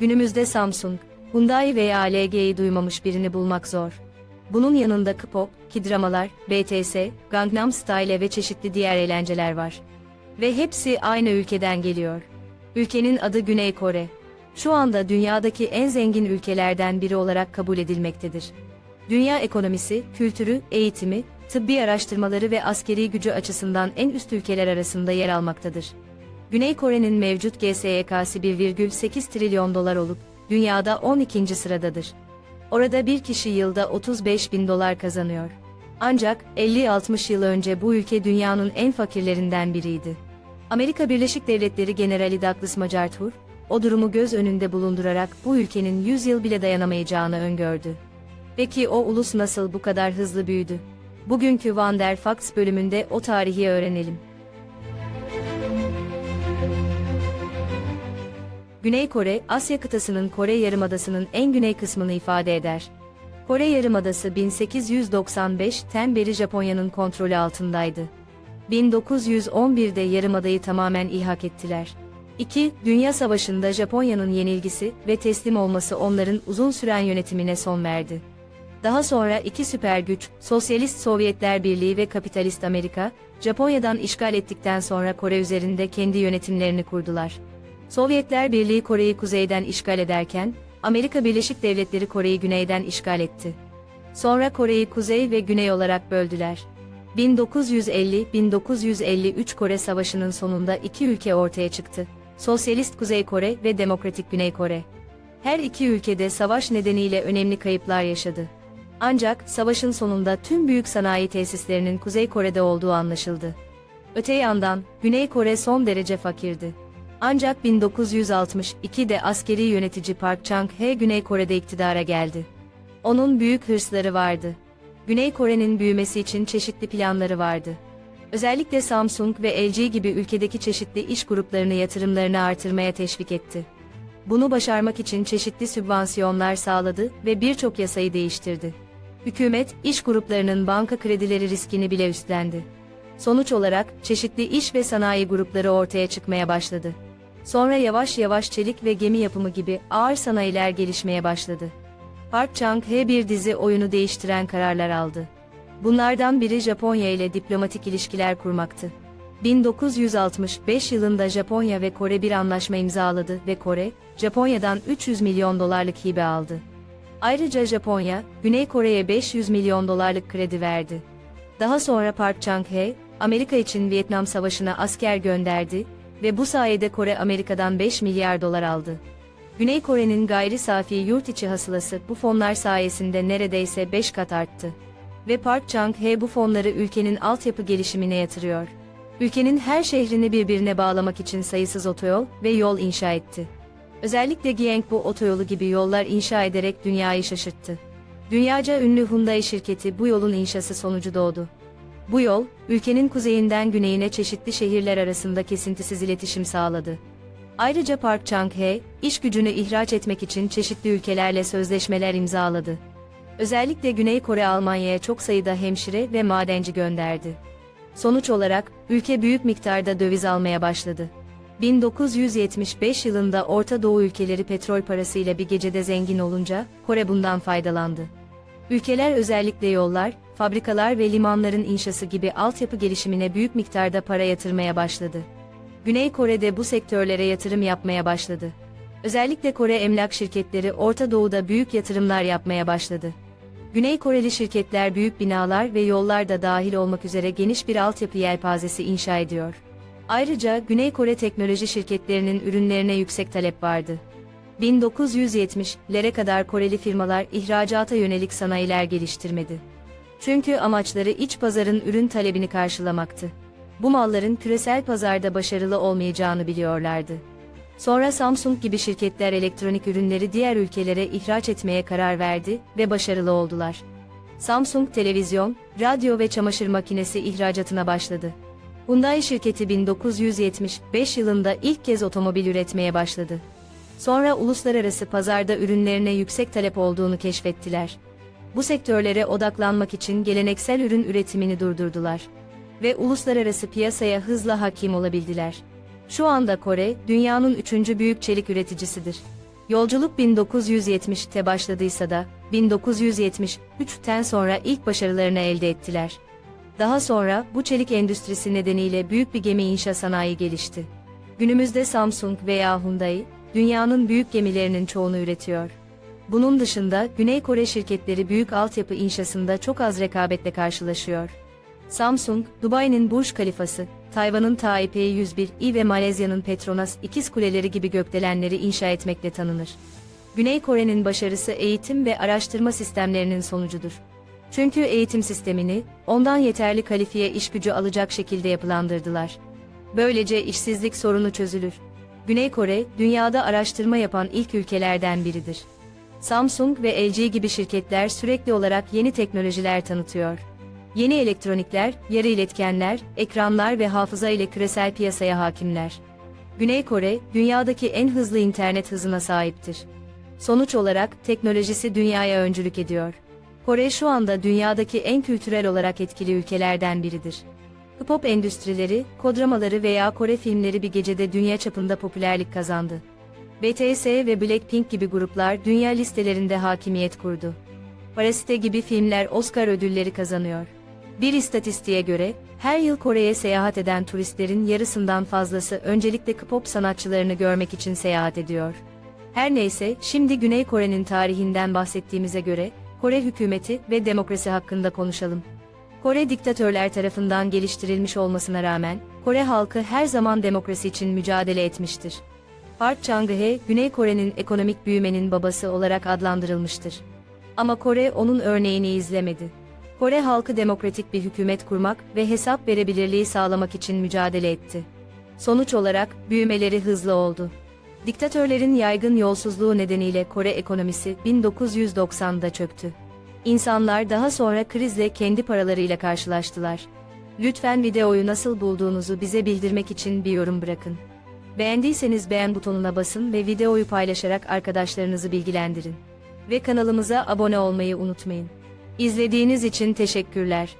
Günümüzde Samsung, Hyundai veya LG'yi duymamış birini bulmak zor. Bunun yanında K-pop, Kidramalar, BTS, Gangnam Style ve çeşitli diğer eğlenceler var. Ve hepsi aynı ülkeden geliyor. Ülkenin adı Güney Kore. Şu anda dünyadaki en zengin ülkelerden biri olarak kabul edilmektedir. Dünya ekonomisi, kültürü, eğitimi, tıbbi araştırmaları ve askeri gücü açısından en üst ülkeler arasında yer almaktadır. Güney Kore'nin mevcut GSYK'sı 1,8 trilyon dolar olup, dünyada 12. sıradadır. Orada bir kişi yılda 35 bin dolar kazanıyor. Ancak 50-60 yıl önce bu ülke dünyanın en fakirlerinden biriydi. Amerika Birleşik Devletleri Generali Douglas MacArthur, o durumu göz önünde bulundurarak bu ülkenin 100 yıl bile dayanamayacağını öngördü. Peki o ulus nasıl bu kadar hızlı büyüdü? Bugünkü Van der Facts bölümünde o tarihi öğrenelim. Güney Kore, Asya kıtasının Kore Yarımadası'nın en güney kısmını ifade eder. Kore Yarımadası 1895'ten beri Japonya'nın kontrolü altındaydı. 1911'de Yarımada'yı tamamen ilhak ettiler. 2. Dünya Savaşı'nda Japonya'nın yenilgisi ve teslim olması onların uzun süren yönetimine son verdi. Daha sonra iki süper güç, Sosyalist Sovyetler Birliği ve Kapitalist Amerika, Japonya'dan işgal ettikten sonra Kore üzerinde kendi yönetimlerini kurdular. Sovyetler Birliği Kore'yi kuzeyden işgal ederken, Amerika Birleşik Devletleri Kore'yi güneyden işgal etti. Sonra Kore'yi kuzey ve güney olarak böldüler. 1950-1953 Kore Savaşı'nın sonunda iki ülke ortaya çıktı. Sosyalist Kuzey Kore ve Demokratik Güney Kore. Her iki ülkede savaş nedeniyle önemli kayıplar yaşadı. Ancak savaşın sonunda tüm büyük sanayi tesislerinin Kuzey Kore'de olduğu anlaşıldı. Öte yandan Güney Kore son derece fakirdi. Ancak 1962'de askeri yönetici Park Chung-hee Güney Kore'de iktidara geldi. Onun büyük hırsları vardı. Güney Kore'nin büyümesi için çeşitli planları vardı. Özellikle Samsung ve LG gibi ülkedeki çeşitli iş gruplarını yatırımlarını artırmaya teşvik etti. Bunu başarmak için çeşitli sübvansiyonlar sağladı ve birçok yasayı değiştirdi. Hükümet, iş gruplarının banka kredileri riskini bile üstlendi. Sonuç olarak, çeşitli iş ve sanayi grupları ortaya çıkmaya başladı. Sonra yavaş yavaş çelik ve gemi yapımı gibi ağır sanayiler gelişmeye başladı. Park Chung-hee bir dizi oyunu değiştiren kararlar aldı. Bunlardan biri Japonya ile diplomatik ilişkiler kurmaktı. 1965 yılında Japonya ve Kore bir anlaşma imzaladı ve Kore, Japonya'dan 300 milyon dolarlık hibe aldı. Ayrıca Japonya, Güney Kore'ye 500 milyon dolarlık kredi verdi. Daha sonra Park Chung-hee, Amerika için Vietnam Savaşı'na asker gönderdi ve bu sayede Kore Amerika'dan 5 milyar dolar aldı. Güney Kore'nin gayri safi yurt içi hasılası bu fonlar sayesinde neredeyse 5 kat arttı. Ve Park Chung-hee bu fonları ülkenin altyapı gelişimine yatırıyor. Ülkenin her şehrini birbirine bağlamak için sayısız otoyol ve yol inşa etti. Özellikle Gyeongbu otoyolu gibi yollar inşa ederek dünyayı şaşırttı. Dünyaca ünlü Hyundai şirketi bu yolun inşası sonucu doğdu. Bu yol, ülkenin kuzeyinden güneyine çeşitli şehirler arasında kesintisiz iletişim sağladı. Ayrıca Park Chung-hee, iş gücünü ihraç etmek için çeşitli ülkelerle sözleşmeler imzaladı. Özellikle Güney Kore Almanya'ya çok sayıda hemşire ve madenci gönderdi. Sonuç olarak, ülke büyük miktarda döviz almaya başladı. 1975 yılında Orta Doğu ülkeleri petrol parasıyla bir gecede zengin olunca, Kore bundan faydalandı. Ülkeler özellikle yollar, fabrikalar ve limanların inşası gibi altyapı gelişimine büyük miktarda para yatırmaya başladı. Güney Kore'de bu sektörlere yatırım yapmaya başladı. Özellikle Kore emlak şirketleri Orta Doğu'da büyük yatırımlar yapmaya başladı. Güney Koreli şirketler büyük binalar ve yollar da dahil olmak üzere geniş bir altyapı yelpazesi inşa ediyor. Ayrıca Güney Kore teknoloji şirketlerinin ürünlerine yüksek talep vardı. 1970'lere kadar Koreli firmalar ihracata yönelik sanayiler geliştirmedi. Çünkü amaçları iç pazarın ürün talebini karşılamaktı. Bu malların küresel pazarda başarılı olmayacağını biliyorlardı. Sonra Samsung gibi şirketler elektronik ürünleri diğer ülkelere ihraç etmeye karar verdi ve başarılı oldular. Samsung televizyon, radyo ve çamaşır makinesi ihracatına başladı. Hyundai şirketi 1975 yılında ilk kez otomobil üretmeye başladı. Sonra uluslararası pazarda ürünlerine yüksek talep olduğunu keşfettiler. Bu sektörlere odaklanmak için geleneksel ürün üretimini durdurdular ve uluslararası piyasaya hızla hakim olabildiler. Şu anda Kore, dünyanın üçüncü büyük çelik üreticisidir. Yolculuk 1970'te başladıysa da 1973'ten sonra ilk başarılarını elde ettiler. Daha sonra bu çelik endüstrisi nedeniyle büyük bir gemi inşa sanayi gelişti. Günümüzde Samsung veya Hyundai, dünyanın büyük gemilerinin çoğunu üretiyor. Bunun dışında Güney Kore şirketleri büyük altyapı inşasında çok az rekabetle karşılaşıyor. Samsung, Dubai'nin Burj Kalifası, Tayvan'ın Taipei 101i ve Malezya'nın Petronas ikiz kuleleri gibi gökdelenleri inşa etmekle tanınır. Güney Kore'nin başarısı eğitim ve araştırma sistemlerinin sonucudur. Çünkü eğitim sistemini, ondan yeterli kalifiye iş gücü alacak şekilde yapılandırdılar. Böylece işsizlik sorunu çözülür. Güney Kore, dünyada araştırma yapan ilk ülkelerden biridir. Samsung ve LG gibi şirketler sürekli olarak yeni teknolojiler tanıtıyor. Yeni elektronikler, yarı iletkenler, ekranlar ve hafıza ile küresel piyasaya hakimler. Güney Kore, dünyadaki en hızlı internet hızına sahiptir. Sonuç olarak teknolojisi dünyaya öncülük ediyor. Kore şu anda dünyadaki en kültürel olarak etkili ülkelerden biridir. K-pop endüstrileri, kodramaları veya Kore filmleri bir gecede dünya çapında popülerlik kazandı. BTS ve Blackpink gibi gruplar dünya listelerinde hakimiyet kurdu. Parasite gibi filmler Oscar ödülleri kazanıyor. Bir istatistiğe göre, her yıl Kore'ye seyahat eden turistlerin yarısından fazlası öncelikle K-pop sanatçılarını görmek için seyahat ediyor. Her neyse, şimdi Güney Kore'nin tarihinden bahsettiğimize göre, Kore hükümeti ve demokrasi hakkında konuşalım. Kore diktatörler tarafından geliştirilmiş olmasına rağmen, Kore halkı her zaman demokrasi için mücadele etmiştir. Park Chung-hee, Güney Kore'nin ekonomik büyümenin babası olarak adlandırılmıştır. Ama Kore onun örneğini izlemedi. Kore halkı demokratik bir hükümet kurmak ve hesap verebilirliği sağlamak için mücadele etti. Sonuç olarak büyümeleri hızlı oldu. Diktatörlerin yaygın yolsuzluğu nedeniyle Kore ekonomisi 1990'da çöktü. İnsanlar daha sonra krizle kendi paralarıyla karşılaştılar. Lütfen videoyu nasıl bulduğunuzu bize bildirmek için bir yorum bırakın. Beğendiyseniz beğen butonuna basın ve videoyu paylaşarak arkadaşlarınızı bilgilendirin. Ve kanalımıza abone olmayı unutmayın. İzlediğiniz için teşekkürler.